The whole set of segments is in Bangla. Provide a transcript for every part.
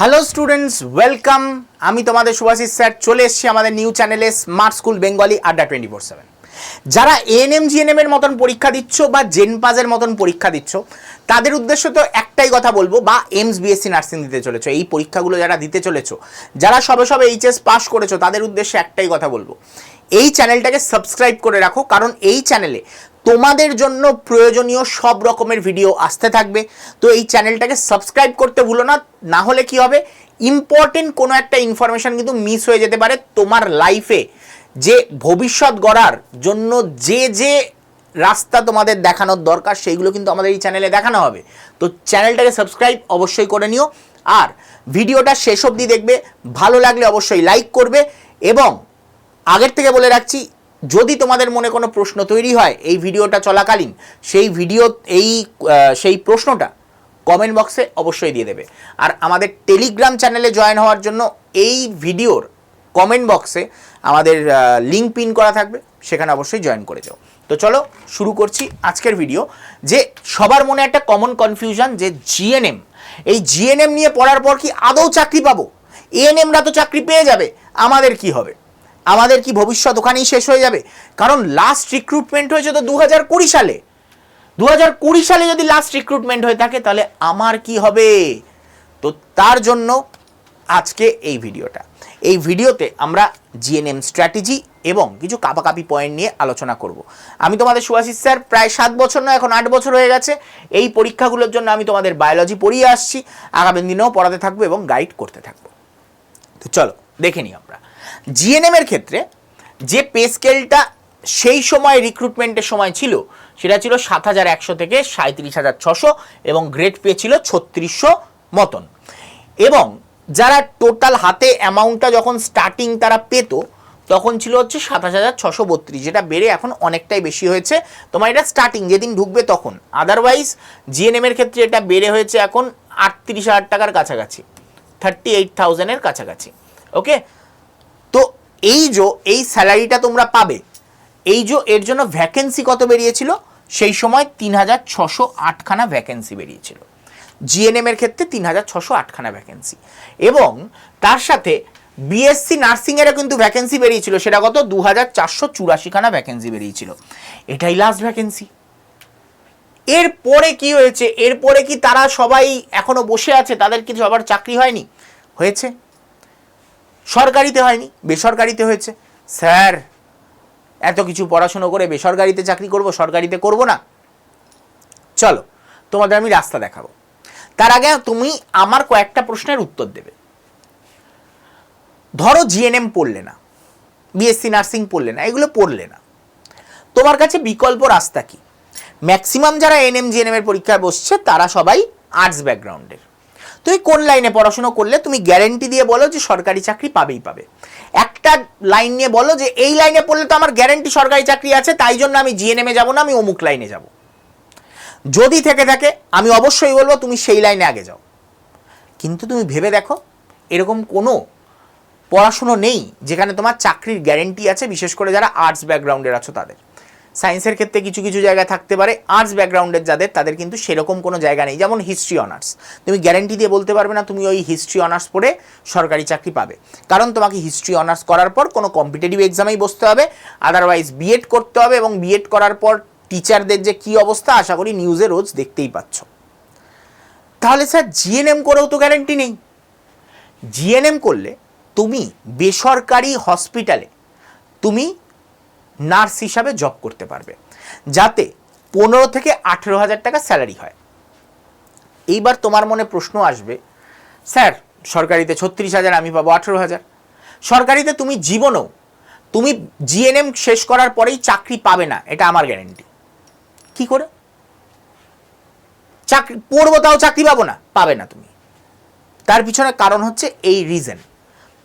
হ্যালো স্টুডেন্টস ওয়েলকাম আমি তোমাদের সুভাষিস স্যার চলে এসেছি আমাদের নিউ চ্যানেলে smart school Bengali Adda twenty four seven যারা এএনএম জিএনএম এর মতন পরীক্ষা দিচ্ছ বা জেনপাজের মতন পরীক্ষা দিচ্ছ, তাদের উদ্দেশ্য তো একটাই কথা বলব, বা এমস বিএসসি নার্সিং দিতে চলেছো। এই পরীক্ষাগুলো যারা দিতে চলেছো, যারা সবে সবে এইচএস পাস করেছ, তাদের উদ্দেশ্যে একটাই কথা বলব। এই চ্যানেলটাকে সাবস্ক্রাইব করে রাখো, কারণ এই চ্যানেলে তোমাদের জন্য প্রয়োজনীয় সব রকমের ভিডিও আসতে থাকবে। তো এই চ্যানেলটাকে সাবস্ক্রাইব করতে ভুলো না না হলে কি হবে? ইম্পর্টেন্ট কোনো একটা ইনফরমেশন কিন্তু মিস হয়ে যেতে পারে তোমার লাইফে যে ভবিষ্যৎ গড়ার জন্য যে যে রাস্তা তোমাদের দেখানোর দরকার, সেইগুলো কিন্তু আমাদের এই চ্যানেলে দেখানো হবে। তো চ্যানেলটাকে সাবস্ক্রাইব অবশ্যই করে নিও। আর ভিডিওটা শেষ অবধি দেখবে, ভালো লাগলে অবশ্যই লাইক করবে এবং আগের থেকে বলে রাখছি, যদি তোমাদের মনে কোনো প্রশ্ন তৈরি হয় এই ভিডিওটা চলাকালীন, সেই ভিডিও, এই সেই প্রশ্নটা কমেন্ট বক্সে অবশ্যই দিয়ে দেবে। আর আমাদের টেলিগ্রাম চ্যানেলে জয়েন হওয়ার জন্য এই ভিডিওর কমেন্ট বক্সে আমাদের লিঙ্ক পিন করা থাকবে, সেখানে অবশ্যই জয়েন করে যাও। তো চলো, শুরু করছি আজকের ভিডিও যে সবার মনে একটা কমন কনফিউশন যে জিএনএম এই জিএনএম নিয়ে পড়ার পর কি আদৌ চাকরি পাবো? এএনএমরা তো চাকরি পেয়ে যাবে, আমাদের কি হবে? আমাদের কি ভবিষ্যৎ ওখানেই শেষ হয়ে যাবে? কারণ লাস্ট রিক্রুটমেন্ট হয়েছে তো দু হাজার কুড়ি সালে। দু হাজার কুড়ি সালে যদি লাস্ট রিক্রুটমেন্ট হয়ে থাকে, তাহলে আমার কি হবে? তো তার জন্য আজকে এই ভিডিওটা। এই ভিডিওতে আমরা জিএনএম স্ট্র্যাটেজি এবং কিছু কাপাকাপি পয়েন্ট নিয়ে আলোচনা করব। আমি তোমাদের সুভাষিস স্যার, প্রায় সাত বছর নয়, এখন আট বছর হয়ে গেছে। এই পরীক্ষাগুলোর জন্য আমি তোমাদের বায়োলজি পড়িয়ে আসছি। আগামী দিনেও পড়াতে থাকব এবং গাইড করতে থাকব। তো চলো, দেখে নিই আমরা। জিএনএম এর ক্ষেত্রে যে পে স্কেলটা সেই সময় রিক্রুটমেন্টের সময় ছিল, সেটা ছিল সাত হাজার একশো থেকে সাঁত্রিশ হাজার ছশো এবং গ্রেড পে ছত্রিশশো মতন। এবং যারা টোটাল হাতে অ্যামাউন্টটা যখন স্টার্টিং তারা পেত, তখন ছিল হচ্ছে সাতাশ হাজার ছশো বত্রিশ, যেটা বেড়ে এখন অনেকটাই বেশি হয়েছে। তোমার এটা স্টার্টিং যেদিন ঢুকবে তখন। আদারওয়াইজ জিএনএম এর ক্ষেত্রে এটা বেড়ে হয়েছে এখন আটত্রিশ হাজার টাকার কাছাকাছি থার্টি এইট থাউজেন্ডের কাছাকাছি ওকে তো এই যে, এই স্যালারিটা তোমরা পাবে। এই যে, এর জন্য ভ্যাকেন্সি কত বেরিয়েছিল? সেই সময় তিন হাজার ছশো আটখানা ভ্যাকেন্সি বেরিয়েছিল। জিএনএম এর ক্ষেত্রে তিন হাজার ছশো আটখানা ভ্যাকেন্সি এবং তার সাথে বিএসসি নার্সিংয়েরও কিন্তু ভ্যাকেন্সি বেরিয়েছিল। সেটা কত? দু হাজার চারশো চুরাশিখানা ভ্যাকেন্সি বেরিয়েছিল। এটাই লাস্ট ভ্যাকেন্সি এরপরে কি হয়েছে? এরপরে কি তারা সবাই এখনও বসে আছে? তাদের কি সবার চাকরি হয়নি? হয়েছে। সরকারিতে হয়নি, বেসরকারিতে হয়েছে। স্যার, এত কিছু পড়াশুনো করে বেসরকারিতে চাকরি করব, সরকারিতে করব না। চলো, তোমাদের আমি রাস্তা দেখাবো। তার আগে তুমি আমার কয়েকটা প্রশ্নের উত্তর দেবে। ধরো জিএনএম পড়লে না বিএসসি নার্সিং পড়লে না, এগুলো পড়লে না। তোমার কাছে বিকল্প রাস্তা কি? ম্যাক্সিমাম যারা এনএম জিএনএম এর পরীক্ষায় বসছে, তারা সবাই আর্টস ব্যাকগ্রাউন্ডের তুমি কোন লাইনে পড়াশোনা করলে তুমি গ্যারেন্টি দিয়ে বলো যে সরকারি চাকরি পাবেই পাবে। একটা লাইন নিয়ে বলো যে এই লাইনে পড়লে তো আমার গ্যারেন্টি সরকারি চাকরি আছে, তাই জন্য আমি জিএনএমে যাব না, আমি অমুক লাইনে যাব। যদি থেকে থাকে, আমি অবশ্যই বলব তুমি সেই লাইনে আগে যাও। কিন্তু তুমি ভেবে দেখো, এরকম কোনো পড়াশুনো নেই যেখানে তোমার চাকরির গ্যারেন্টি আছে, বিশেষ করে যারা আর্টস ব্যাকগ্রাউন্ডের আছো তাদের। সায়েন্সের ক্ষেত্রে কিছু কিছু জায়গায় থাকতে পারে আর্টস ব্যাকগ্রাউন্ডের যাদের, তাদের কিন্তু সেরকম কোনো জায়গা নেই। যেমন হিস্ট্রি অনার্স তুমি গ্যারেন্টি দিয়ে বলতে পারবে না, তুমি ওই হিস্ট্রি অনার্স পড়ে সরকারি চাকরি পাবে। কারণ তোমাকে হিস্ট্রি অনার্স করার পর কোনো কম্পিটিটিভ এক্সামেই বসতে হবে আদারওয়াইজ বিএড করতে হবে এবং বিএড করার পর টিচারদের যে কি অবস্থা, আশা করি নিউজে রোজ দেখতেই পাচ্ছ। তাহলে স্যার জিএনএম করেও তো গ্যারেন্টি নেই। জিএনএম করলে তুমি বেসরকারি হসপিটালে তুমি নার্স হিসাবে জব করতে পারবে, যাতে পনেরো থেকে আঠেরো হাজার টাকা স্যালারি হয়। এইবার তোমার মনে প্রশ্ন আসবে, স্যার, সরকারিতে ছত্রিশ হাজার, আমি পাবো আঠেরো হাজার। সরকারিতে তুমি জীবনেও, তুমি জিএনএম শেষ করার পরেই চাকরি পাবে না, এটা আমার গ্যারেন্টি কি করে? চাকরি, পড়ব তাও চাকরি পাবো না, পাবে না তুমি। তার পিছনে কারণ হচ্ছে এই রিজন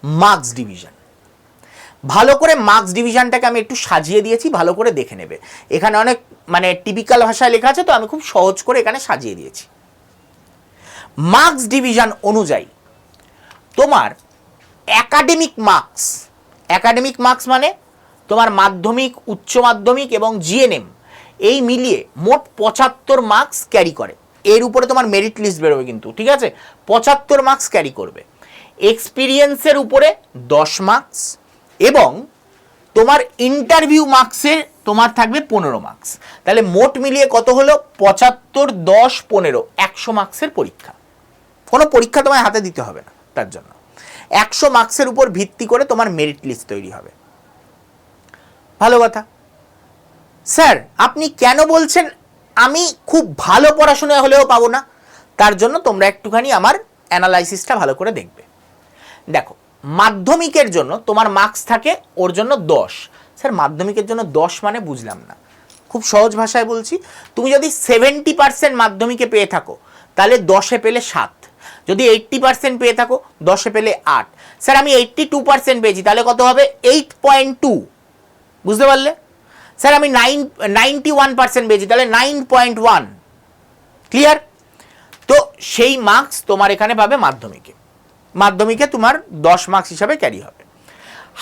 মার্কস ডিভিশন ভালো করে মার্কস ডিভিশনটাকে আমি একটু সাজিয়ে দিয়েছি, ভালো করে দেখে নেবে। এখানে অনেক মানে টিপিক্যাল ভাষায় লেখা আছে, তো আমি খুব সহজ করে এখানে সাজিয়ে দিয়েছি। মার্কস ডিভিশন অনুযায়ী, তোমার একাডেমিক মার্কস একাডেমিক মার্কস মানে তোমার মাধ্যমিক, উচ্চ মাধ্যমিক এবং জিএনএম এই মিলিয়ে মোট পঁচাত্তর মার্কস ক্যারি করে। এর উপরে তোমার মেরিট লিস্ট বেরোবে কিন্তু, ঠিক আছে? পঁচাত্তর মার্কস ক্যারি করবে। এক্সপিরিয়েন্সের উপরে দশ মার্কস এবং তোমার ইন্টারভিউ মার্কসের তোমার থাকবে পনেরো মার্কস তাহলে মোট মিলিয়ে কত হলো? পঁচাত্তর, দশ, পনেরো, একশো মার্কসের পরীক্ষা। কোনো পরীক্ষা তোমায় হাতে দিতে হবে না তার জন্য। একশো মার্কসের উপর ভিত্তি করে তোমার মেরিট লিস্ট তৈরি হবে। ভালো কথা। স্যার, আপনি কেন বলছেন আমি খুব ভালো পড়াশোনা হলেও পাবো না? তার জন্য তোমরা একটুখানি আমার অ্যানালাইসিসটা ভালো করে দেখবে। দেখো মাধ্যমিকের জন্য তোমার মার্কস থাকে ওর জন্য দশ। স্যার, মাধ্যমিকের জন্য দশ মানে বুঝলাম না। খুব সহজ ভাষায় বলছি, তুমি যদি সেভেন্টি পার্সেন্ট মাধ্যমিকে পেয়ে থাকো, তাহলে দশে পেলে সাত। যদি এইট্টি পার্সেন্ট পেয়ে থাকো, দশে পেলে আট। স্যার, আমি এইট্টি টু পার্সেন্ট পেয়েছি, তাহলে কত হবে? এইট পয়েন্ট টু বুঝতে পারলে? স্যার, আমি নাইন নাইনটি ওয়ান পার্সেন্ট পেয়েছি, তাহলে নাইন পয়েন্ট ওয়ান ক্লিয়ার তো সেই মার্কস তোমার এখানে পাবে মাধ্যমিকে। মাধ্যমিকে তোমার দশ মার্কস হিসাবে ক্যারি হবে।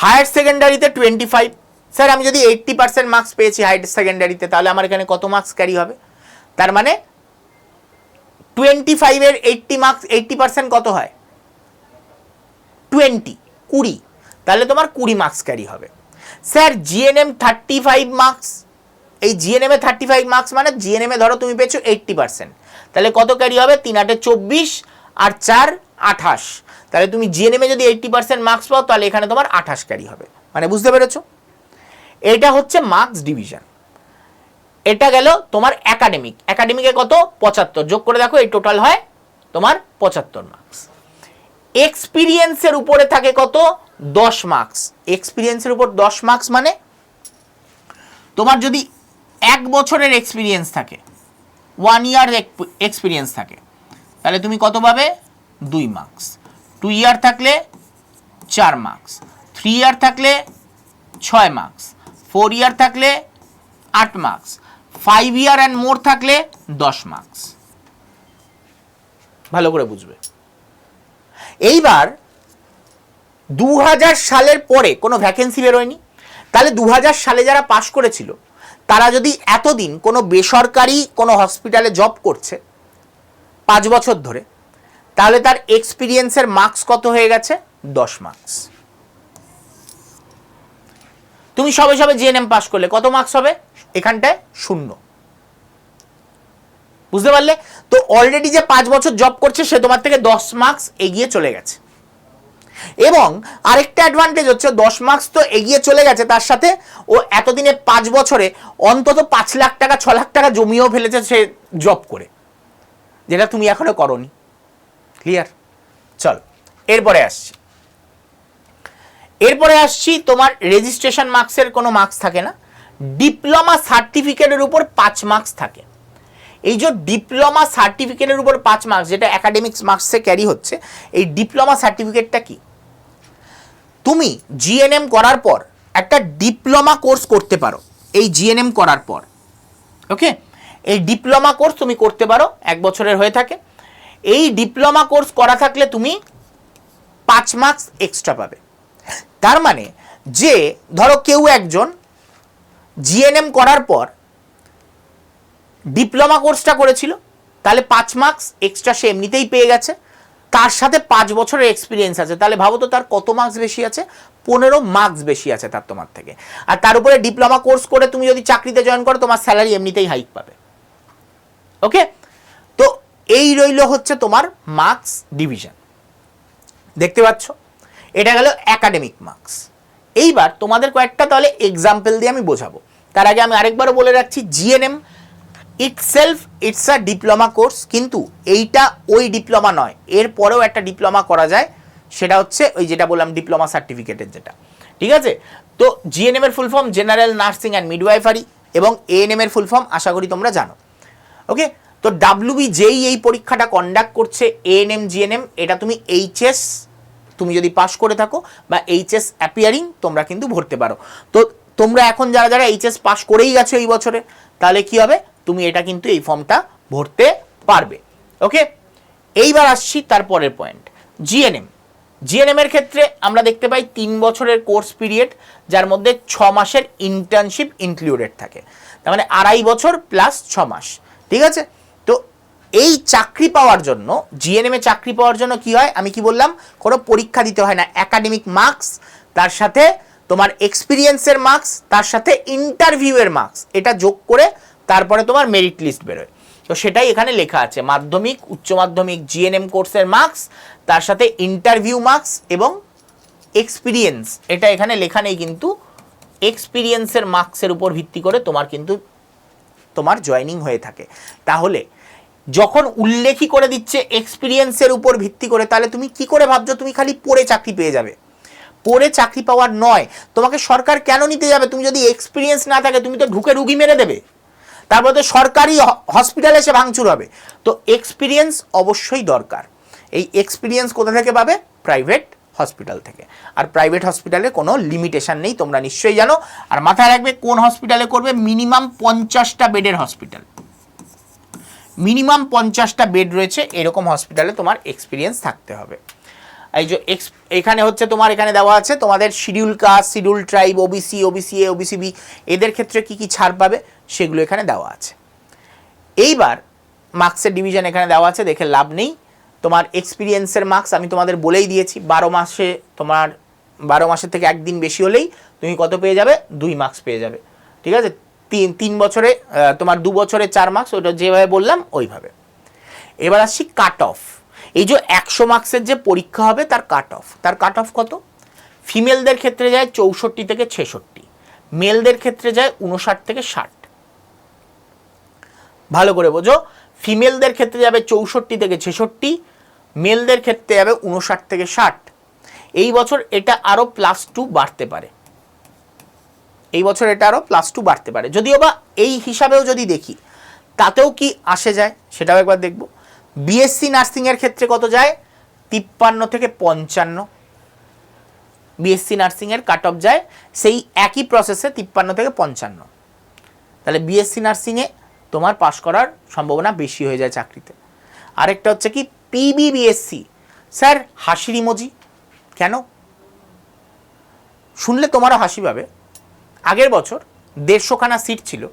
হায়ার সেকেন্ডারিতে টোয়েন্টি ফাইভ স্যার আমি যদি এইট্টি পার্সেন্ট মার্কস পেয়েছি হায়ার সেকেন্ডারিতে তাহলে আমার এখানে কত মার্কস ক্যারি হবে? তার মানে টোয়েন্টি ফাইভের এইট্টি মার্কস এইট্টি পার্সেন্ট কত হয়? টোয়েন্টি কুড়ি। তাহলে তোমার কুড়ি মার্কস ক্যারি হবে। Sir GNM thirty five marks এই জিএনএমে থার্টি ফাইভ মার্কস মানে জিএনএমে ধরো তুমি পেয়েছ এইট্টি পার্সেন্ট তাহলে কত ক্যারি হবে? তিন আটে চব্বিশ আর চার আঠাশ। তাহলে তুমি জিএনএমে যদি এইট্টি পার্সেন্ট মার্কস পাও, তাহলে এখানে তোমার আঠাশ ক্যারি হবে। মানে বুঝতে পেরেছ? এটা হচ্ছে মার্কস ডিভিশন এটা গেল তোমার একাডেমিক একাডেমিকে কত? পঁচাত্তর। যোগ করে দেখো, এই টোটাল হয় তোমার পঁচাত্তর মার্কস এক্সপিরিয়েন্সের উপরে থাকে কত? দশ মার্কস এক্সপিরিয়েন্সের উপর দশ মার্কস মানে তোমার যদি এক বছরের এক্সপিরিয়েন্স থাকে ওয়ান ইয়ার এক্সপিরিয়েন্স থাকে, তাহলে তুমি কত পাবে? দুই মার্কস টু ইয়ার থাকলে চার মার্কস থ্রি ইয়ার থাকলে ছয় মার্কস ফোর ইয়ার থাকলে আট marks five year and more থাকলে দশ মার্কস ভালো করে বুঝবে। এইবার দু হাজার সালের পরে কোনো ভ্যাকেন্সি বেরোয়নি। তাহলে দু হাজার সালে যারা পাশ করেছিল, তারা যদি এতদিন কোনো বেসরকারি কোনো হসপিটালে জব করছে, পাঁচ বছর ধরে তাহলে তার এক্সপিরিয়েন্সের মার্কস কত হয়ে গেছে? দশ মার্কস তুমি সবে সবে জিএনএম পাস করলে, কত মার্কস হবে? এখানটায় শূন্য। বুঝতে পারলে? তো অলরেডি যে পাঁচ বছর জব করছে, সে তোমার থেকে দশ মার্কস এগিয়ে চলে গেছে। এবং আরেকটা অ্যাডভান্টেজ হচ্ছে, দশ মার্কস তো এগিয়ে চলে গেছে, তার সাথে ও এতদিনে পাঁচ বছরে অন্তত পাঁচ লাখ টাকা, ছ লাখ টাকা জমিয়েও ফেলেছে সে জব করে। যেটা তুমি এখনও করনি। ক্লিয়ার চল, এরপরে আসছি। এরপরে আসছি তোমার রেজিস্ট্রেশন মার্কসের কোনো মার্কস থাকে না। ডিপ্লোমা সার্টিফিকেটের উপর পাঁচ মার্কস থাকে। এই যে ডিপ্লোমা সার্টিফিকেটের উপর পাঁচ মার্কস যেটা একাডেমিক্স মার্কসে ক্যারি হচ্ছে, এই ডিপ্লোমা সার্টিফিকেটটা কি? তুমি জিএনএম করার পর একটা ডিপ্লোমা কোর্স করতে পারো। এই জিএনএম করার পর ওকে এই ডিপ্লোমা কোর্স তুমি করতে পারো, এক বছরের হয়ে থাকে। এই ডিপ্লোমা কোর্স করা থাকলে তুমি পাঁচ মার্কস এক্সট্রা পাবে। তার মানে যে, ধরো কেউ একজন জিএনএম করার পর ডিপ্লোমা কোর্সটা করেছিল, তাহলে পাঁচ মার্কস এক্সট্রা সে এমনিতেই পেয়ে গেছে। তার সাথে পাঁচ বছরের এক্সপিরিয়েন্স আছে, তাহলে ভাবো তো তার কত মার্কস বেশি আছে? পনেরো মার্কস বেশি আছে তার তোমার থেকে। আর তার উপরে ডিপ্লোমা কোর্স করে তুমি যদি চাকরিতে জয়েন করো, তোমার স্যালারি এমনিতেই হাইক পাবে। ওকে এই রইল হচ্ছে তোমার মার্কস ডিভিশন দেখতে পাচ্ছ? এটা গেল একাডেমিক মার্কস এইবার তোমাদের কয়েকটা তাহলে এক্সাম্পল দিয়ে আমি বোঝাবো। তার আগে আমি আরেকবারও বলে রাখছি GNM itself it's a diploma course কিন্তু এইটা ওই ডিপ্লোমা নয়। এর পরেও একটা ডিপ্লোমা করা যায়, সেটা হচ্ছে ওই যেটা বললাম ডিপ্লোমা সার্টিফিকেটের যেটা। ঠিক আছে? তো জিএনএম এর full form general nursing and midwifery এবং এএনএম এর ফুল ফর্ম আশা করি তোমরা জানো। ওকে তো ডাব্লিউবি যেই এই পরীক্ষাটা কন্ডাক্ট করছে এএনএম জিএনএম এটা তুমি এইচএস তুমি যদি পাশ করে থাকো, বা এইচএস অ্যাপিয়ারিং তোমরা কিন্তু ভরতে পারো। তো তোমরা এখন যারা যারা এইচএস পাশ করেই গেছো এই বছরে, তাহলে কি হবে? তুমি এটা কিন্তু এই ফর্মটা ভরতে পারবে। ওকে এইবার আসছি তারপরের পয়েন্ট জিএনএম জিএনএম এর ক্ষেত্রে আমরা দেখতে পাই তিন বছরের কোর্স পিরিয়ড যার মধ্যে ছ মাসের ইন্টার্নশিপ ইনক্লুডেড থাকে। তার মানে আড়াই বছর প্লাস ছ মাস। ঠিক আছে? এই চাকরি পাওয়ার জন্য জিএনএম চাকরি পাওয়ার জন্য কি হয়? আমি কি বললাম? কোনো পরীক্ষা দিতে হয় না। একাডেমিক মার্কস তার সাথে তোমার এক্সপিরিয়েন্সের মার্কস তার সাথে ইন্টারভিউয়ের মার্কস এটা যোগ করে তারপরে তোমার মেরিট লিস্ট বেরোয়। তো সেটাই এখানে লেখা আছে। মাধ্যমিক, উচ্চ মাধ্যমিক জিএনএম কোর্সের মার্কস তার সাথে ইন্টারভিউ মার্কস এবং এক্সপিরিয়েন্স এটা এখানে লেখা নেই কিন্তু এক্সপিরিয়েন্সের মার্কসের উপর ভিত্তি করে তোমার কিন্তু তোমার জয়নিং হয়ে থাকে। তাহলে যখন উল্লেখই করে দিচ্ছে এক্সপিরিয়েন্সের উপর ভিত্তি করে, তাহলে তুমি কি করে ভাবছ? তুমি খালি পড়ে চাকরি পেয়ে যাবে। পড়ে চাকরি পাওয়ার নয়, তোমাকে সরকার কেন নিতে যাবে? তুমি যদি এক্সপিরিয়েন্স না থাকে, তুমি তো ঢুকে রুগী মেরে দেবে। তারপরে তো সরকারি হসপিটালে এসে ভাঙচুর হবে। তো এক্সপিরিয়েন্স অবশ্যই দরকার। এই এক্সপিরিয়েন্স কোথা থেকে পাবে? প্রাইভেট হসপিটাল থেকে। আর প্রাইভেট হসপিটালে কোনো লিমিটেশন নেই, তোমরা নিশ্চয়ই জানো। আর মাথায় রাখবে, কোন হসপিটালে করবে? মিনিমাম পঞ্চাশটা বেডের হসপিটাল মিনিমাম পঞ্চাশটা বেড রয়েছে, এরকম হসপিটালে তোমার এক্সপিরিয়েন্স থাকতে হবে। এই যে এক্স এখানে হচ্ছে তোমার, এখানে দেওয়া আছে তোমাদের schedule caste schedule tribe OBC OBC A OBC B এদের ক্ষেত্রে কি কি ছাড় পাবে সেগুলো এখানে দেওয়া আছে। এইবার মার্কসের ডিভিশন এখানে দেওয়া আছে, দেখে লাভ নেই। তোমার এক্সপিরিয়েন্সের মার্কস আমি তোমাদের বলেই দিয়েছি, বারো মাসে তোমার, বারো মাসের থেকে একদিন বেশি হলেই তুমি কত পেয়ে যাবে? দুই মার্কস পেয়ে যাবে। ঠিক আছে? তিন তিন বছরে তোমার দু বছরে চার মার্কস ওটা যেভাবে বললাম, ওইভাবে। এবার আসছি কাট অফ এই যে একশো মার্কসের যে পরীক্ষা হবে, তার কাট অফ তার কাট অফ কত? ফিমেলদের ক্ষেত্রে যায় চৌষট্টি থেকে ছেষট্টি। মেলদের ক্ষেত্রে যায় উনষাট থেকে ষাট। ভালো করে বোঝো। ফিমেলদের ক্ষেত্রে যাবে চৌষট্টি থেকে ছেষট্টি। মেলদের ক্ষেত্রে যাবে উনষাট থেকে ষাট। এই বছর এটা আরও প্লাস টু বাড়তে পারে। এই বছর এটা আরও প্লাস টু বাড়তে পারে। যদিও বা এই হিসাবেও যদি দেখি, তাতেও কি আসে যায় সেটাও একবার দেখব। বিএসসি নার্সিংয়ের ক্ষেত্রে কত যায়? তিপ্পান্ন থেকে পঞ্চান্ন। বিএসসি নার্সিংয়ের কাট অফ যায় সেই একই প্রসেসে তিপ্পান্ন থেকে পঞ্চান্ন। তাহলে বিএসসি নার্সিংয়ে তোমার পাশ করার সম্ভাবনা বেশি হয়ে যায় চাকরিতে। আরেকটা হচ্ছে কি পিবিবিএসসি স্যার, হাসির ইমোজি কেন? শুনলে তোমারও হাসি পাবে। আগের বছর দেড়শোখানা সিট ছিল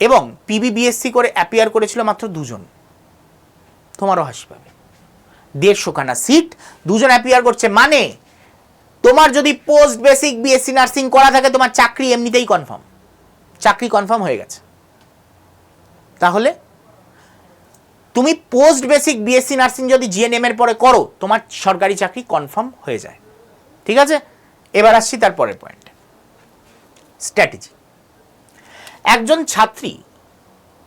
এবং পিবিবিএসসি করে অ্যাপিয়ার করেছিল মাত্র দুজন। তোমারও হাসি পাবে। দেড়শোখানা সিট, দুজন অ্যাপিয়ার করছে মানে তোমার যদি পোস্ট বেসিক বিএসসি নার্সিং করা থাকে, তোমার চাকরি এমনিতেই কনফার্ম চাকরি কনফার্ম হয়ে গেছে। তাহলে তুমি পোস্ট বেসিক বিএসসি নার্সিং যদি জিএনএম এর পরে করো, তোমার সরকারি চাকরি কনফার্ম হয়ে যায়। ঠিক আছে? এবার আসছি তার পরের পয়েন্ট স্ট্র্যাটেজি। একজন ছাত্রী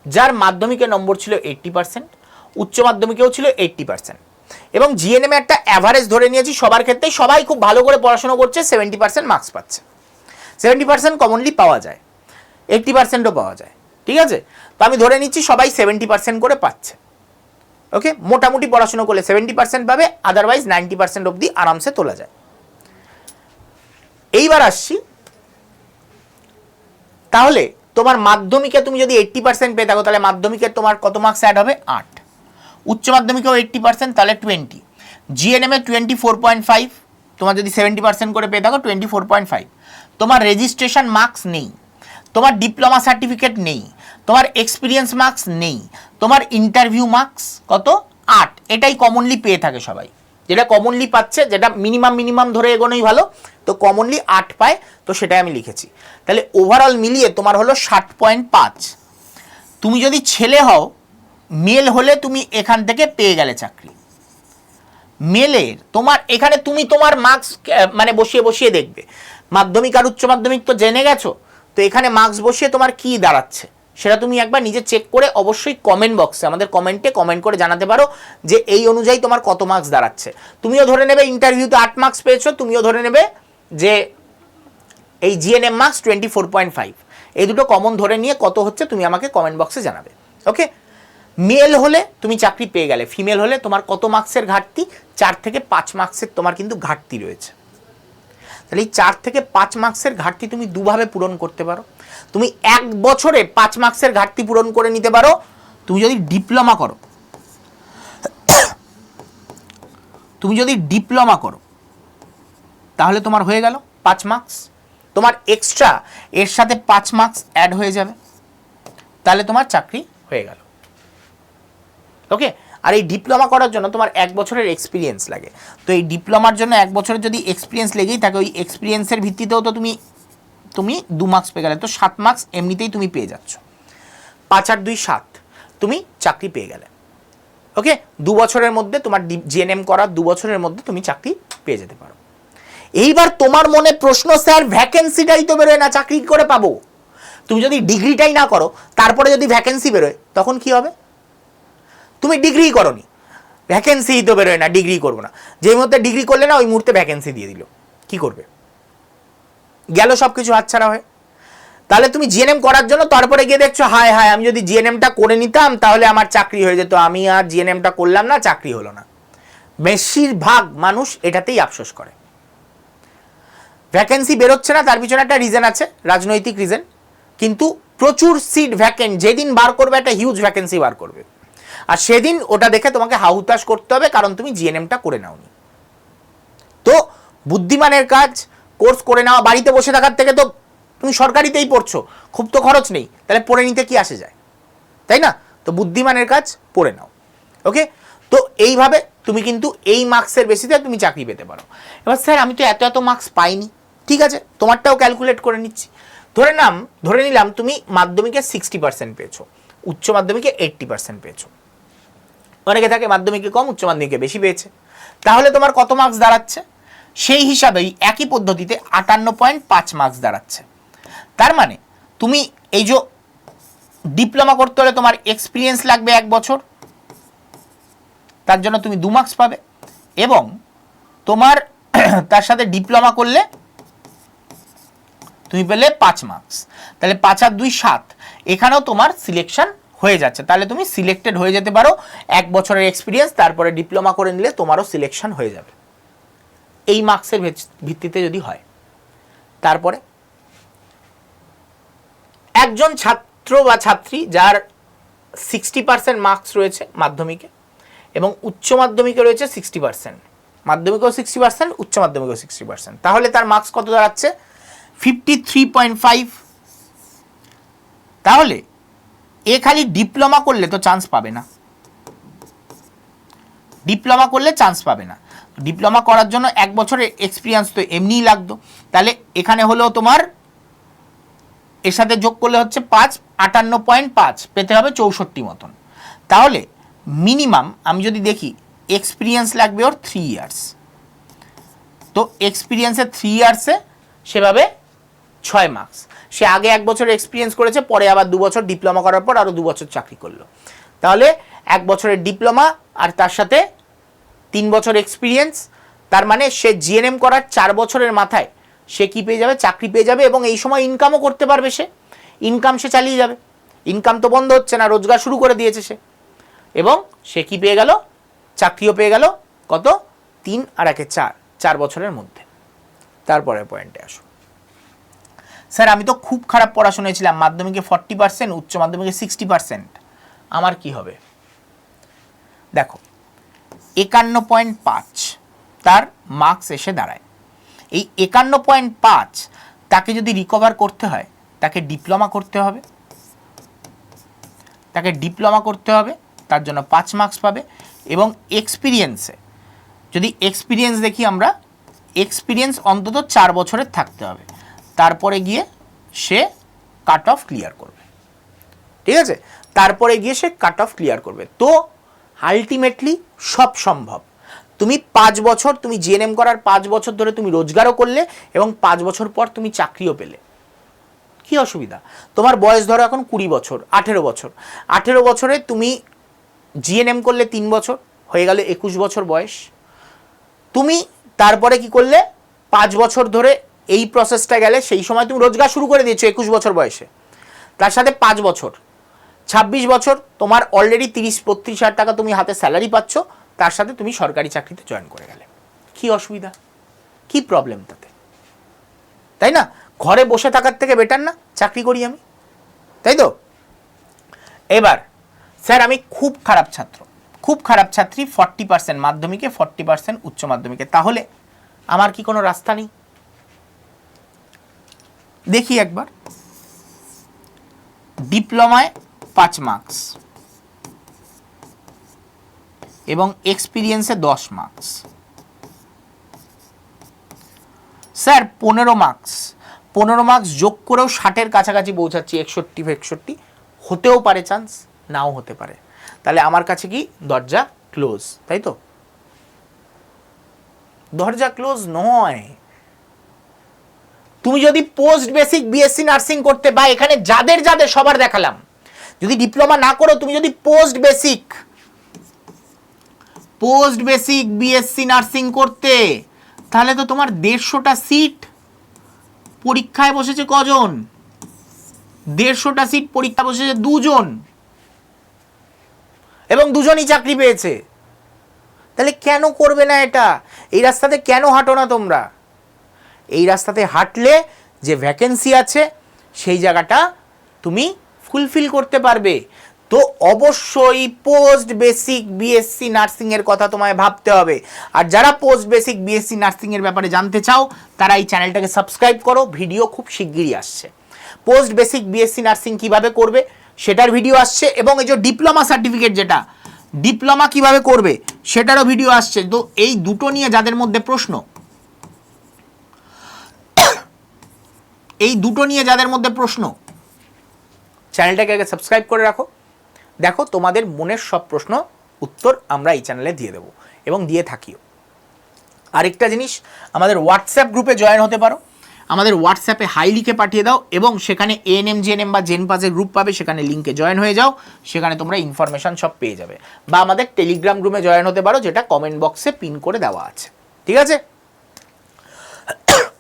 যার মাধ্যমিকের নম্বর ছিল এইট্টি পার্সেন্ট, উচ্চ মাধ্যমিকেও ছিল এইট্টি পার্সেন্ট এবং জিএনএম একটা অ্যাভারেজ ধরে নিয়েছি, সবার ক্ষেত্রেই সবাই খুব ভালো করে পড়াশোনা করছে সেভেন্টি পার্সেন্ট মার্কস পাচ্ছে। সেভেন্টি পার্সেন্ট কমনলি পাওয়া যায় এইট্টি পার্সেন্টও পাওয়া যায়, ঠিক আছে? তো আমি ধরে নিচ্ছি সবাই সেভেন্টি পার্সেন্ট করে পাচ্ছে। ওকে মোটামুটি পড়াশোনা করলে সেভেন্টি পার্সেন্ট পাবে আদারওয়াইজ নাইনটি পার্সেন্ট অবধি আরামসে তোলা যায়। এইবার আসছি তাহলে তোমার মাধ্যমিকে তুমি যদি এইট্টি পার্সেন্ট পেয়ে থাকো, তাহলে মাধ্যমিকের তোমার কত মার্কস অ্যাড হবে? আট। উচ্চ মাধ্যমিকেও এইট্টি পার্সেন্ট তাহলে twenty GNM twenty four point five তোমার যদি সেভেন্টি পার্সেন্ট করে পেয়ে থাকো টোয়েন্টি ফোর পয়েন্ট ফাইভ তোমার রেজিস্ট্রেশন মার্কস নেই। তোমার ডিপ্লোমা সার্টিফিকেট নেই। তোমার এক্সপিরিয়েন্স মার্কস নেই। তোমার ইন্টারভিউ মার্কস কত? আট। এটাই কমনলি পেয়ে থাকে সবাই। যেটা কমনলি পাচ্ছে, যেটা মিনিমাম মিনিমাম ধরে এগোনোই ভালো, তো কমনলি আট পায়, তো সেটাই আমি লিখেছি। তাহলে ওভারঅল মিলিয়ে তোমার হলো ষাট পয়েন্ট পাঁচ। তুমি যদি ছেলে হও মেল হলে তুমি এখান থেকে পেয়ে গেলে চাকরি। মেলের তোমার, এখানে তুমি তোমার মার্কস মানে বসিয়ে বসিয়ে দেখবে। মাধ্যমিক আর উচ্চ মাধ্যমিক তো জেনে গেছো, তো এখানে মার্কস বসিয়ে তোমার কি দাঁড়াচ্ছে? সেটা তুমি একবার নিজে চেক করে অবশ্যই কমেন্ট বক্সে আমাদের কমেন্টে কমেন্ট করে জানাতে পারো যে এই অনুযায়ী তোমার কত মার্কস দাঁড়াচ্ছে। তুমিও ধরে নেবে ইন্টারভিউতে আট মার্কস পেয়েছ, তুমিও ধরে নেবে যে এই GNM marks twenty four point five এই দুটো কমন ধরে নিয়ে কত হচ্ছে তুমি আমাকে কমেন্ট বক্সে জানাবে ওকে মেল হলে তুমি চাকরি পেয়ে গেলে ফিমেল হলে তোমার কত মার্কসের ঘাটতি? চার থেকে পাঁচ মার্কসের তোমার কিন্তু ঘাটতি রয়েছে। তাহলে এই চার থেকে পাঁচ মার্কসের ঘাটতি তুমি দুভাবে পূরণ করতে পারো। তুমি এক বছরে পাঁচ মার্কসের ঘাটতি পূরণ করে নিতে পারো। তুমি যদি ডিপ্লোমা করো, তুমি যদি ডিপ্লোমা করো, তাহলে তোমার হয়ে গেল পাঁচ মার্কস। তোমার এক্সট্রা এর সাথে পাঁচ মার্কস অ্যাড হয়ে যাবে। তাহলে তোমার চাকরি হয়ে গেল। ওকে আর এই ডিপ্লোমা করার জন্য তোমার এক বছরের এক্সপিরিয়েন্স লাগে। তো এই ডিপ্লোমার জন্য এক বছরের যদি এক্সপিরিয়েন্স লেগেই থাকে, ওই এক্সপিরিয়েন্সের ভিত্তিতেও তো তুমি তুমি দু মার্কস পেয়ে গেলে, তো সাত মার্কস এমনিতেই তুমি পেয়ে যাচ্ছ। পাঁচ আট দুই সাত, তুমি চাকরি পেয়ে গেলে। ওকে দু বছরের মধ্যে তোমার জিএনএম করার দু বছরের মধ্যে তুমি চাকরি পেয়ে যেতে পারো। এইবার তোমার মনে প্রশ্ন, স্যার ভ্যাকেন্সিটাই তো বেরোয় না, চাকরি করে পাবো? তুমি যদি ডিগ্রিটাই না করো, তারপরে যদি ভ্যাকেন্সি বেরোয়, তখন কি হবে? তুমি ডিগ্রি করনি। ভ্যাকেন্সি তো বেরোয় না, ডিগ্রি করব না। যে মুহূর্তে ডিগ্রি করলে না, ওই মুহূর্তে ভ্যাকেন্সি দিয়ে দিল। কি করবে? গেল সব কিছু হাতছাড়া হয়ে। তাহলে তুমি জিএনএম করার জন্য তারপরে গিয়ে দেখছ, হায় হায়, আমি যদি জিএনএমটা করে নিতাম, তাহলে আমার চাকরি হয়ে যেত। আমি আর জিএনএমটা করলাম না, চাকরি হলো না। বেশিরভাগ মানুষ এটাতেই আফসোস করে। ভ্যাকেন্সি বেরোচ্ছে না, তার পিছনে একটা রিজন আছে, রাজনৈতিক রিজন কিন্তু প্রচুর সিট ভ্যাকেন্ট যেদিন বার করবে, একটা হিউজ ভ্যাকেন্সি বার করবে। আর সেদিন ওটা দেখে তোমাকে হাহুতাশ করতে হবে, কারণ তুমি জিএনএমটা করে নাওনি। তো বুদ্ধিমানের কাজ কোর্স করে নেওয়া, বাড়িতে বসে থাকার থেকে তো তুমি সরকারিতেই পড়ছো, খুব তো খরচ নেই, তাহলে পড়ে নিতে কি আসে যায়? তাই না? তো বুদ্ধিমানের কাজ পড়ে নাও ওকে তো এইভাবে তুমি কিন্তু এই মার্কসের বেসিতে তুমি চাকরি পেতে পারো। এবার স্যার, আমি তো এত এত মার্কস পাইনি, ঠিক আছে? তোমারটাও ক্যালকুলেট করে নিচ্ছি। ধরে নাম, ধরে নিলাম তুমি মাধ্যমিকে সিক্সটি পার্সেন্ট পেয়েছ, উচ্চ মাধ্যমিকে এইট্টি পার্সেন্ট পেয়েছ। অনেকে থাকে মাধ্যমিকে কম, উচ্চ মাধ্যমিকে বেশি পেয়েছে। তাহলে তোমার কত মার্কস দাঁড়াচ্ছে? সেই হিসাবেই একই পদ্ধতিতে আটান্ন পয়েন্ট পাঁচ মার্কস দাঁড়াচ্ছে। তার মানে তুমি এই যে ডিপ্লোমা করতে হলে তোমার এক্সপিরিয়েন্স লাগবে এক বছর, তার জন্য তুমি দু মার্কস পাবে এবং তোমার তার সাথে ডিপ্লোমা করলে তুমি পেলে পাঁচ মার্কস তাহলে পাঁচ আর দুই সাত, এখানেও তোমার সিলেকশন হয়ে যাচ্ছে। তাহলে তুমি সিলেক্টেড হয়ে যেতে পারো, এক বছরের এক্সপিরিয়েন্স তারপরে ডিপ্লোমা করে নিলে তোমারও সিলেকশন হয়ে যাবে। এই মার্কসের ভিত্তিতে যদি হয়। তারপরে একজন ছাত্র বা ছাত্রী যার সিক্সটি পার্সেন্ট মার্কস রয়েছে মাধ্যমিকে এবং উচ্চ মাধ্যমিকে রয়েছে সিক্সটি পার্সেন্ট মাধ্যমিকেও সিক্সটি পার্সেন্ট উচ্চ মাধ্যমিকেও সিক্সটি পার্সেন্ট তাহলে তার মার্কস কত দাঁড়াচ্ছে? ফিফটি থ্রি পয়েন্ট ফাইভ তাহলে এ খালি ডিপ্লোমা করলে তো চান্স পাবে না। ডিপ্লোমা করলে চান্স পাবে না। ডিপ্লোমা করার জন্য এক বছরের এক্সপিরিয়েন্স তো এমনিই লাগতো। তাহলে এখানে হলো তোমার এর সাথে যোগ করলে হচ্ছে পাঁচ, আটান্ন পয়েন্ট পাঁচ, পেতে হবে চৌষট্টি মতন। তাহলে মিনিমাম আমি যদি দেখি এক্সপিরিয়েন্স লাগবে ওর থ্রি ইয়ার্স তো এক্সপিরিয়েন্সে থ্রি ইয়ার্সে সেভাবে ছয় মার্কস সে আগে এক বছর এক্সপিরিয়েন্স করেছে, পরে আবার দু বছর ডিপ্লোমা করার পর আরও দু বছর চাকরি করল। তাহলে এক বছরের ডিপ্লোমা আর তার সাথে তিন বছর এক্সপিরিয়েন্স তার মানে সে জিএনএম করার চার বছরের মাথায় সে কি পেয়ে যাবে? চাকরি পেয়ে যাবে এবং এই সময় ইনকামও করতে পারবে সে। ইনকাম সে চালিয়ে যাবে। ইনকাম তো বন্ধ হচ্ছে না, রোজগার শুরু করে দিয়েছে সে। এবং সে কি পেয়ে গেল? চাকরিও পেয়ে গেল। কত? তিন আর একে চার চার বছরের মধ্যে। তারপরে পয়েন্টে আসো। স্যার, আমি তো খুব খারাপ পড়াশোনায় ছিলাম। মাধ্যমিকে ফর্টি পার্সেন্ট উচ্চ মাধ্যমিকে সিক্সটি পার্সেন্ট আমার কি হবে? দেখো একান্ন পয়েন্ট পাঁচ তার মার্কস এসে দাঁড়ায়। এই একান্ন পয়েন্ট পাঁচ তাকে যদি রিকভার করতে হয়, তাকে ডিপ্লোমা করতে হবে। তাকে ডিপ্লোমা করতে হবে, তার জন্য পাঁচ মার্কস পাবে এবং এক্সপিরিয়েন্সে যদি এক্সপিরিয়েন্স দেখি আমরা এক্সপিরিয়েন্স অন্তত চার বছরের থাকতে হবে। তারপরে গিয়ে সে কাট অফ ক্লিয়ার করবে। ঠিক আছে? তারপরে গিয়ে সে কাট অফ ক্লিয়ার করবে। তো আলটিমেটলি সব সম্ভব। তুমি পাঁচ বছর, তুমি জিএনএম করার পাঁচ বছর ধরে তুমি রোজগারও করলে এবং পাঁচ বছর পর তুমি চাকরিও পেলে। কি অসুবিধা? তোমার বয়স ধরো এখন কুড়ি বছর, আঠেরো বছর। আঠেরো বছরে তুমি জিএনএম করলে তিন বছর, হয়ে গেল একুশ বছর বয়স। তুমি তারপরে কি করলে? পাঁচ বছর ধরে এই প্রসেসটা গেলে সেই সময় তুমি রোজগার শুরু করে দিয়েছ একুশ বছর বয়সে। তার সাথে পাঁচ বছর। ছাব্বিশ বছর, তোমার অলরেডি তিরিশ, বত্রিশ হাজার টাকা তুমি হাতে স্যালারি পাচ্ছ, তার সাথে তুমি সরকারি চাকরিতে জয়েন করে গেলে। কি অসুবিধা? কি প্রবলেম তাতে? তাই না? ঘরে বসে থাকার থেকে বেটার না? চাকরি করি আমি। তাই তো? এবার, স্যার, আমি খুব খারাপ ছাত্র। খুব খারাপ ছাত্রী ফর্টি পার্সেন্ট মাধ্যমিকে ফর্টি পার্সেন্ট উচ্চ মাধ্যমিকে। তাহলে আমার কি কোনো রাস্তা নেই? দেখি একবার। ডিপ্লোমায় পাঁচ মার্কস এবং এক্সপিরিয়েন্সে দশ মার্কস স্যার, পনেরো মার্কস পনেরো মার্কস যোগ করেও ষাটের কাছাকাছি পৌঁছাচ্ছি, একষট্টি একষট্টি। হতেও পারে চান্স নাও হতে পারে। তাহলে আমার কাছে কি? দরজা ক্লোজ তাই তো? দরজা ক্লোজ নয়। তুমি যদি পোস্ট বেসিক বিএসসি নার্সিং করতে বা এখানে যাদের যাদের সবার দেখালাম যদি ডিপ্লোমা না করো, তুমি যদি post basic post basic BSc nursing করতে, তাহলে তো তোমার দেড়শোটা সিট পরীক্ষায় বসেছে কজন? দেড়শোটা সিট পরীক্ষা বসেছে দুজন। এবং দুজনই চাকরি পেয়েছে। তাহলে কেন করবে না এটা? এই রাস্তাতে কেন হাঁটো না তোমরা? এই রাস্তাতে হাঁটলে যে ভ্যাকেন্সি আছে, সেই জায়গাটা তুমি ফুলফিল করতে পারবে? তো অবশ্যই পোস্ট বেসিক বিএসসি নার্সিংয়ের কথা তোমায় ভাবতে হবে। আর যারা পোস্ট বেসিক বিএসসি নার্সিংয়ের ব্যাপারে জানতে চাও, তারা এই চ্যানেলটাকে সাবস্ক্রাইব করো, ভিডিও খুব শিগগিরই আসছে। পোস্ট বেসিক বিএসসি নার্সিং কীভাবে করবে, সেটার ভিডিও আসছে এবং এই যে ডিপ্লোমা সার্টিফিকেট যেটা ডিপ্লোমা কীভাবে করবে, সেটারও ভিডিও আসছে। তো এই দুটো নিয়ে যাদের মধ্যে প্রশ্ন, এই দুটো নিয়ে যাদের মধ্যে প্রশ্ন চ্যানেলটাকে আগে সাবস্ক্রাইব করে রাখো। দেখো, তোমাদের মনের সব প্রশ্ন উত্তর আমরা এই চ্যানেলে দিয়ে দেবো এবং দিয়ে থাকিও। আরেকটা জিনিস, আমাদের হোয়াটসঅ্যাপ গ্রুপে জয়েন হতে পারো। আমাদের হোয়াটসঅ্যাপে হাই লিখে পাঠিয়ে দাও এবং সেখানে এএনএম জেএনএম বা জেন জেনপাসের গ্রুপ পাবে, সেখানে লিঙ্কে জয়েন হয়ে যাও, সেখানে তোমরা ইনফরমেশন সব পেয়ে যাবে। বা আমাদের টেলিগ্রাম গ্রুপে জয়েন হতে পারো, যেটা কমেন্ট বক্সে পিন করে দেওয়া আছে। ঠিক আছে?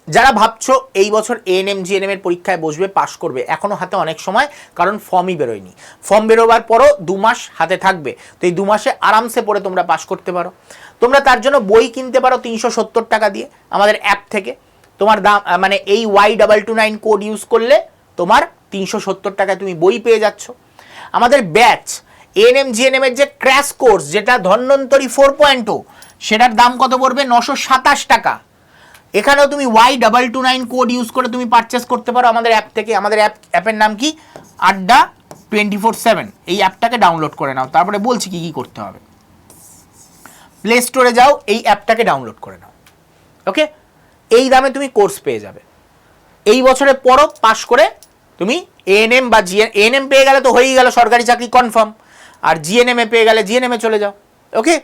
যারা ভাবছ এই বছর এএনএম জিএনএম এর পরীক্ষায় বসবে, পাশ করবে, এখনও হাতে অনেক সময়, কারণ ফর্মই বেরোয়নি। ফর্ম বেরোবার পরও দু মাস হাতে থাকবে। তো এই দু মাসে আরামসে পড়ে তোমরা পাশ করতে পারো। তোমরা তার জন্য বই কিনতে পারো তিনশো সত্তর টাকা দিয়ে, আমাদের অ্যাপ থেকে। তোমার দাম মানে এই Y double two nine code use করলে তোমার তিনশো সত্তর টাকায় তুমি বই পেয়ে যাচ্ছ। আমাদের ব্যাচ এএনএম জিএনএম এর যে ক্র্যাশ কোর্স যেটা ধন্বন্তরী ফোর পয়েন্ট সেটার দাম কত পড়বে? নশো সাতাশ টাকা। এখানেও তুমি Y double two nine code use করে তুমি পারচেস করতে পারো আমাদের অ্যাপ থেকে। আমাদের অ্যাপ অ্যাপের নাম কি? আড্ডা টোয়েন্টি ফোর সেভেন এই অ্যাপটাকে ডাউনলোড করে নাও। তারপরে বলছি কি কি করতে হবে। প্লে স্টোরে যাও, এই অ্যাপটাকে ডাউনলোড করে নাও। ওকে এই দামে তুমি কোর্স পেয়ে যাবে। এই বছরে পরও পাশ করে তুমি এএনএম বা জিএন এএনএম পেয়ে গেলে তো হয়েই গেল, সরকারি চাকরি কনফার্ম আর জিএনএম পেয়ে গেলে জিএনএম চলে যাও। ওকে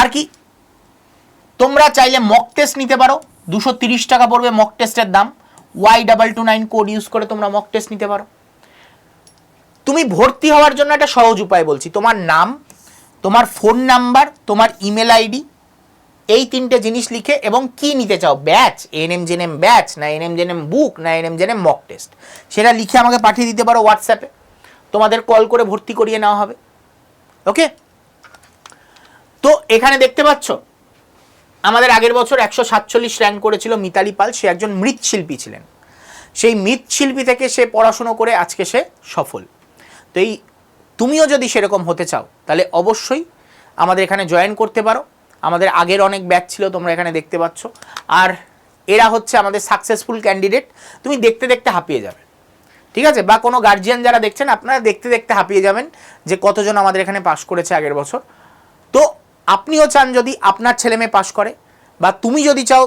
আর কি? তোমরা চাইলে মক টেস্ট নিতে পারো। দুশো টাকা পড়বে মক টেস্টের দাম। Y double two nine code use করে তোমরা মক টেস্ট নিতে পারো। তুমি ভর্তি হওয়ার জন্য একটা সহজ উপায় বলছি। তোমার নাম, তোমার ফোন নাম্বার তোমার ইমেল আইডি এই তিনটে জিনিস লিখে এবং কি নিতে চাও? ব্যাচ এনএম জেনএম ব্যাচ না এনএম জেনএম বুক না N M NM GNM mock test সেটা লিখে আমাকে পাঠিয়ে দিতে পারো হোয়াটসঅ্যাপে তোমাদের কল করে ভর্তি করিয়ে নেওয়া হবে। ওকে তো এখানে দেখতে পাচ্ছ আমাদের আগের বছর একশো সাতচল্লিশ র্যাঙ্ক করেছিল মিতালি পাল। সে একজন মৃৎশিল্পী ছিলেন। সেই মৃৎশিল্পী থেকে সে পড়াশুনো করে আজকে সে সফল। তো এই তুমিও যদি সেরকম হতে চাও, তাহলে অবশ্যই আমাদের এখানে জয়েন করতে পারো। আমাদের আগের অনেক ব্যাচ ছিল, তোমরা এখানে দেখতে পাচ্ছ। আর এরা হচ্ছে আমাদের সাকসেসফুল ক্যান্ডিডেট তুমি দেখতে দেখতে হাঁপিয়ে যাবে। ঠিক আছে? বা কোনো গার্জিয়ান যারা দেখছেন, আপনারা দেখতে দেখতে হাঁপিয়ে যাবেন যে কতজন আমাদের এখানে পাশ করেছে আগের বছর। তো আপনিও চান যদি আপনার ছেলে মেয়ে পাশ করে, বা তুমি যদি চাও,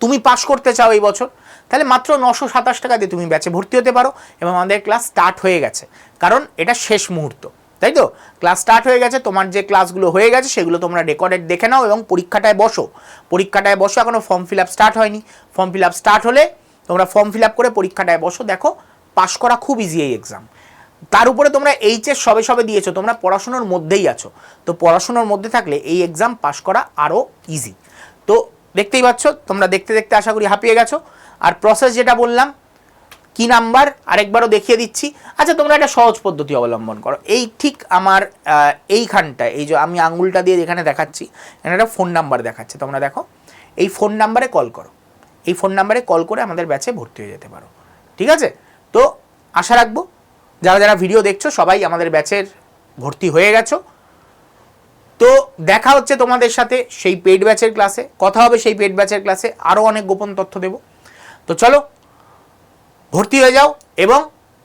তুমি পাশ করতে চাও এই বছর, তাহলে মাত্র নশো সাতাশ টাকা দিয়ে তুমি ব্যাচে ভর্তি হতে পারো এবং আমাদের ক্লাস স্টার্ট হয়ে গেছে। কারণ এটা শেষ মুহূর্ত, তাই তো? ক্লাস স্টার্ট হয়ে গেছে, তোমার যে ক্লাসগুলো হয়ে গেছে, সেগুলো তোমরা রেকর্ডেড দেখে নাও এবং পরীক্ষাটায় বসো। পরীক্ষাটায় বসো এখনও ফর্ম ফিল আপ স্টার্ট হয়নি। ফর্ম ফিল আপ স্টার্ট হলে তোমরা ফর্ম ফিল আপ করে পরীক্ষাটায় বসো। দেখো, পাশ করা খুব ইজি এই এক্সাম তার উপরে তোমরা এইচএস সবে সবে দিয়েছ, তোমরা পড়াশোনার মধ্যেই আছো। তো পড়াশোনার মধ্যে থাকলে এই এক্সাম পাশ করা আরও ইজি তো দেখতেই পাচ্ছ, তোমরা দেখতে দেখতে আশা করি হাঁপিয়ে গেছো। আর প্রসেস যেটা বললাম, কি নাম্বার? আরেকবারও দেখিয়ে দিচ্ছি। আচ্ছা তোমরা একটা সহজ পদ্ধতি অবলম্বন করো। এই ঠিক আমার এইখানটায়, এই যে আমি আঙুলটা দিয়ে যেখানে দেখাচ্ছি, এখানে একটা ফোন নাম্বার দেখাচ্ছে। তোমরা দেখো, এই ফোন নাম্বারে কল করো। এই ফোন নাম্বারে কল করে আমাদের ব্যাচে ভর্তি হয়ে যেতে পারো। ঠিক আছে? তো আশা রাখব যারা যারা ভিডিও দেখছ, সবাই আমাদের ব্যাচের ভর্তি হয়ে গেছো। তো দেখা হচ্ছে তোমাদের সাথে সেই পেড ব্যাচের ক্লাসে কথা হবে সেই পেড ব্যাচের ক্লাসে আরও অনেক গোপন তথ্য দেব। তো চলো, ভর্তি হয়ে যাও এবং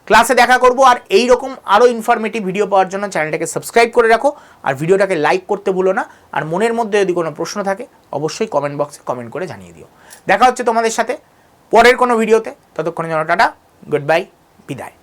ক্লাসে দেখা করব। আর এই রকম আরও ইনফরমেটিভ ভিডিও পাওয়ার জন্য চ্যানেলটাকে সাবস্ক্রাইব করে রাখো। আর ভিডিওটাকে লাইক করতে ভুলো না। আর মনের মধ্যে যদি কোনো প্রশ্ন থাকে, অবশ্যই কমেন্ট বক্সে কমেন্ট করে জানিয়ে দিও। দেখা হচ্ছে তোমাদের সাথে পরের কোনো ভিডিওতে ততক্ষণের জন্য টাটা গুড বাই বিদায়।